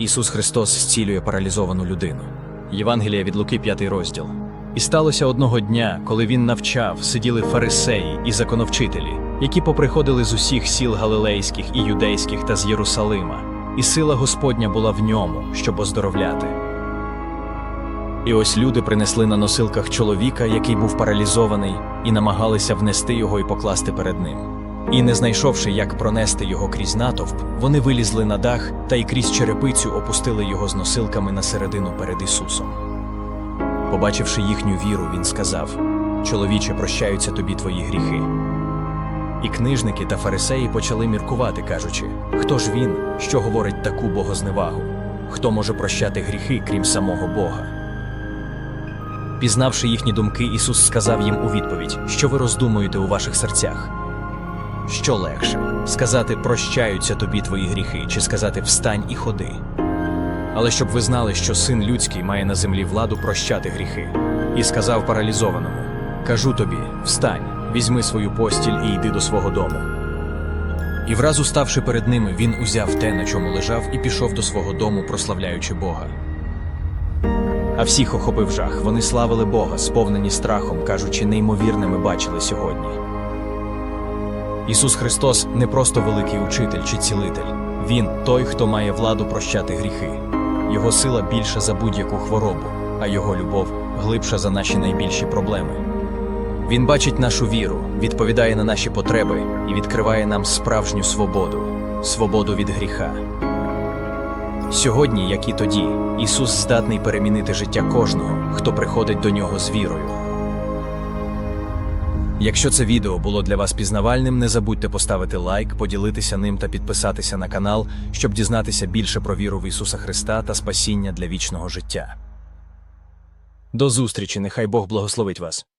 Ісус Христос зцілює паралізовану людину. Євангелія від Луки, 5 розділ. І сталося одного дня, коли він навчав, сиділи фарисеї і законовчителі, які поприходили з усіх сіл галилейських і юдейських та з Єрусалима, і сила Господня була в ньому, щоб оздоровляти. І ось люди принесли на носилках чоловіка, який був паралізований, і намагалися внести його і покласти перед ним. І, не знайшовши, як пронести його крізь натовп, вони вилізли на дах та й крізь черепицю опустили його з носилками на середину перед Ісусом. Побачивши їхню віру, він сказав: Чоловіче, прощаються тобі твої гріхи. І книжники та фарисеї почали міркувати, кажучи: Хто ж він, що говорить таку богозневагу? Хто може прощати гріхи, крім самого Бога? Пізнавши їхні думки, Ісус сказав їм у відповідь, що ви роздумуєте у ваших серцях. Що легше сказати прощаються тобі твої гріхи, чи сказати встань і ходи. Але щоб ви знали, що син людський має на землі владу прощати гріхи, і сказав паралізованому: Кажу тобі, встань, візьми свою постіль і йди до свого дому. І враз уставши перед ними, він узяв те, на чому лежав, і пішов до свого дому, прославляючи Бога. А всіх охопив жах. Вони славили Бога, сповнені страхом, кажучи, неймовірне ми бачили сьогодні. Ісус Христос не просто великий учитель чи цілитель. Він той, хто має владу прощати гріхи. Його сила більша за будь-яку хворобу, а його любов глибша за наші найбільші проблеми. Він бачить нашу віру, відповідає на наші потреби і відкриває нам справжню свободу свободу від гріха. Сьогодні, як і тоді, Ісус здатний перемінити життя кожного, хто приходить до нього з вірою. Якщо це відео було для вас пізнавальним, не забудьте поставити лайк, поділитися ним та підписатися на канал, щоб дізнатися більше про віру в Ісуса Христа та спасіння для вічного життя. До зустрічі, нехай Бог благословить вас.